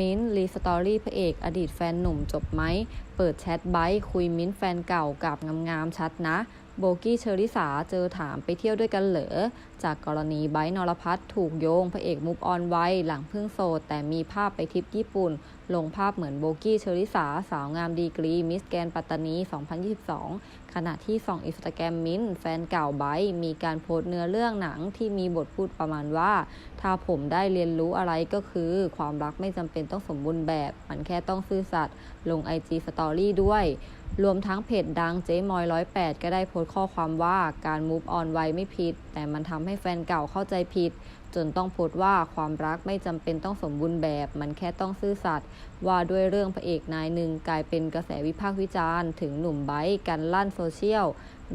มิ้นท์รีสตอรี่พระเอกอดีตแฟนหนุ่มจบไหม เปิดแชทไบท์คุยมิ้นท์แฟนเก่ากับงามๆชัดนะ โบกี้เชอริสาเจอถามไปเที่ยวด้วยกันเหรอ จากกรณีไบร์ทนรพัฒน์ถูกโยงพระเอกมุฟออนไวหลังเพิ่งโสดแต่มีภาพไปทริปญี่ปุ่น ลงภาพเหมือนโบกี้เชอริสาสาวงามดีกรี มิสแกนปัตตานี 2022 ขณะที่ส่องอินสตาแกรมมิ้นแฟนเก่าไบมีการโพสต์เนื้อเรื่องหนังที่มีบทพูดประมาณว่า ถ้าผมได้เรียนรู้อะไรก็คือ ความรักไม่จำเป็นต้องสมบูรณ์แบบ มันแค่ต้องซื่อสัตย์ลง IG Story ด้วยรวมทั้งเพจดังเจ๊มอยร้อยแปดก็ได้โพสต์ข้อความว่าการมูฟออนไวไม่ผิด แต่มันทำให้แฟนเก่าเข้าใจผิด จนต้องโพสต์ว่าความรักไม่จำเป็นต้องสมบูรณ์แบบ มันแค่ต้องซื่อสัตย์ว่าด้วยเรื่องพระเอกนายหนึ่งกลายเป็นกระแสวิพากษ์วิจารณ์ ถึงหนุ่มไบค์กันลั่นโซเชียล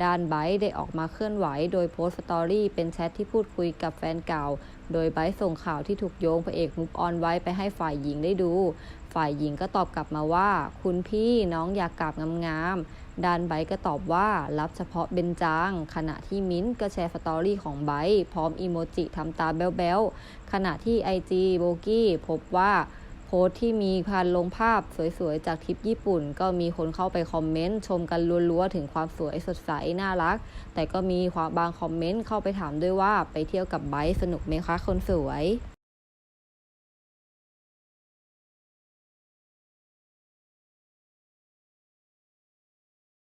ด้านไบร์ได้ออกมาเคลื่อนไหวโดยโพสต์สตอรี่เป็นแชทที่พูดคุยกับแฟนเก่า โดยไบร์ส่งข่าวที่ถูกโยงพระเอกมุกออนไว้ไปให้ฝ่ายหญิงได้ดู ฝ่ายหญิงก็ตอบกลับมาว่า คุณพี่น้องอยากกราบงามๆด้านไบร์ก็ตอบว่ารับเฉพาะเบนจาง ขณะที่มิ้นท์ก็แชร์สตอรี่ของไบร์พร้อมอีโมจิทำตาแบ๊วๆขณะที่ IG โบกี้พบว่า พสต์ที่มีการลงภาพสวยๆ จากทริปญี่ปุ่น ก็มีคนเข้าไปคอมเมนต์ชมกันรัวๆ ถึงความสวยสดใส น่ารัก แต่ก็มีความบางคอมเมนต์เข้าไปถามด้วยว่าไปเที่ยวกับไบร์สนุกไหมคะคนสวย